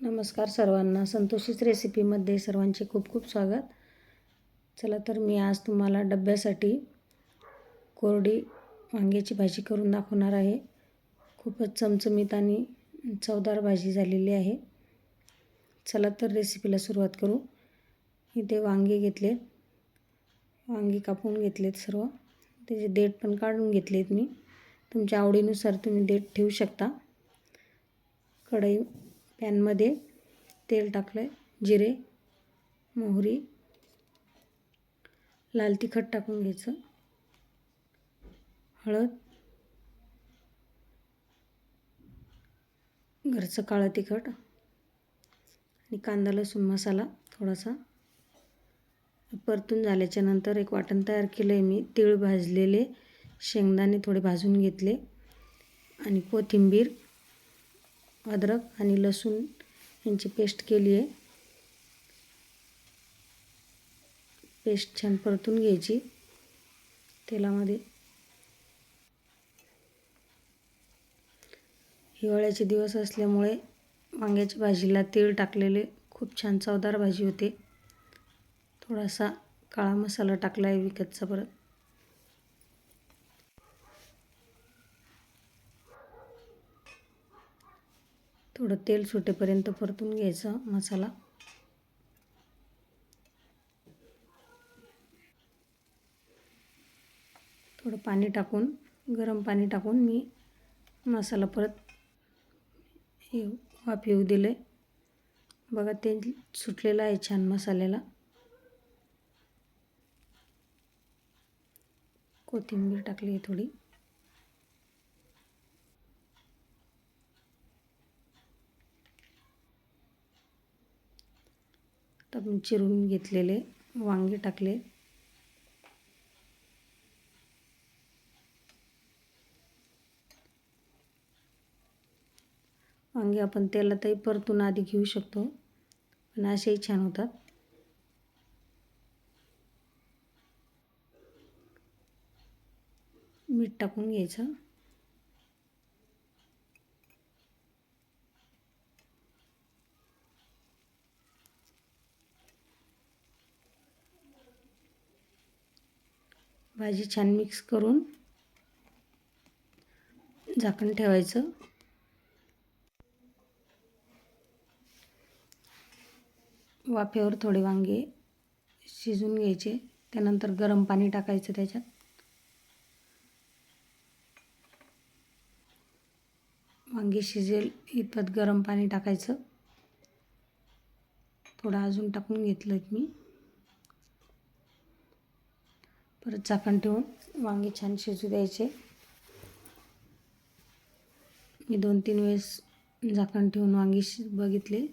नमस्कार सर्वांना. संतोषीच रेसिपीमध्ये सर्वांचे खूप खूप स्वागत. चला तर मी आज तुम्हाला डब्यासाठी कोरडी वांग्याची भाजी करून दाखवणार आहे. खूपच चमचमीत आणि चवदार भाजी झालेली आहे. चला तर रेसिपीला सुरुवात करू. इथे वांगे घेतले वांगी कापून घेतलेत सर्व. त्याचे देठ पण काढून घेतलेत मी. तुमच्या आवडीनुसार तुम्ही देठ ठेवू शकता. कढई पॅनमध्ये तेल टाकलं आहे जिरे मोहरी लाल तिखट टाकून घ्यायचं हळद घरचं काळं तिखट आणि कांदा लसूण मसाला थोडासा. परतून झाल्याच्यानंतर एक वाटण तयार केलं आहे मी. तीळ भाजलेले शेंगदाणे थोडे भाजून घेतले आणि कोथिंबीर अद्रक आणि लसूण यांची पेस्ट केली आहे. पेस्ट छान परतून घ्यायची. तेलामध्ये. हिवाळ्याचे दिवस असल्यामुळे वांग्याच्या भाजीला तेल टाकलेले खूप छान चवदार भाजी होते. थोडासा काळा मसाला टाकला आहे विकतचा परत. थोडं तेल सुटेपर्यंत परतून घ्यायचा मसाला. थोडं पाणी टाकून गरम पाणी टाकून मी मसाला परत हे वाफ येऊ दिले बघा ते सुटलेलं आहे छान मसाल्याला. कोथिंबीर टाकली आहे थोडी. आपण चिरून घेतलेले वांगे टाकले. वांगे आपण तेलातही परतून आधी घेऊ शकतो पण असेही छान होतात. मीठ टाकून घ्यायचं. भाजी छान मिक्स करून झाकण ठेवायचं. वाफेवर थोडे वांगे शिजून घ्यायचे. त्यानंतर गरम पाणी टाकायचं त्याच्यात. वांगे शिजेल इतपत गरम पाणी टाकायचं. थोडं अजून टाकून घेतलं मी. परत झाकण ठेवून वांगे छान शिजू द्यायचे. मी दोन तीन वेळेस झाकण ठेवून वांगी शि बघितले.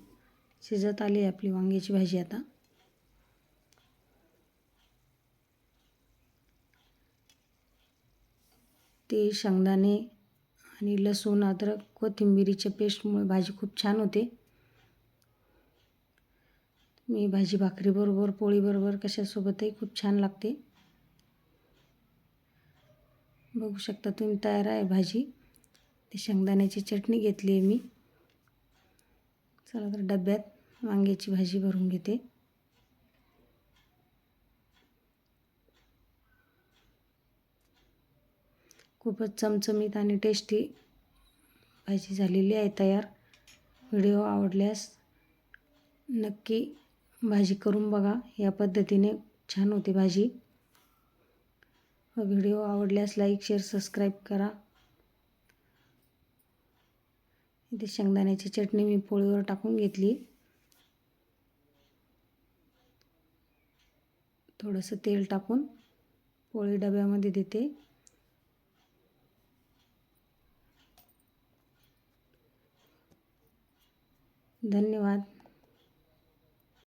शिजत आली आपली वांग्याची भाजी आता. ते शेंगदाणे आणि लसूण अद्रक कोथिंबिरीच्या पेस्टमुळे भाजी खूप छान होते. मी भाजी भाकरीबरोबर पोळीबरोबर कशासोबतही खूप छान लागते. बघू शकता तुम्ही तयार आहे भाजी. ती शेंगदाण्याची चटणी घेतली आहे मी. चला तर डब्यात वांग्याची भाजी भरून घेते. खूपच चमचमीत आणि टेस्टी भाजी झालेली आहे तयार. व्हिडिओ आवडल्यास नक्की भाजी करून बघा. या पद्धतीने छान होते भाजी. व्हिडिओ आवडल्यास लाईक शेअर सबस्क्राईब करा. इथे शेंगदाण्याची चटणी मी पोळीवर टाकून घेतली. थोडंसं तेल टाकून पोळी डब्यामध्ये देते. धन्यवाद.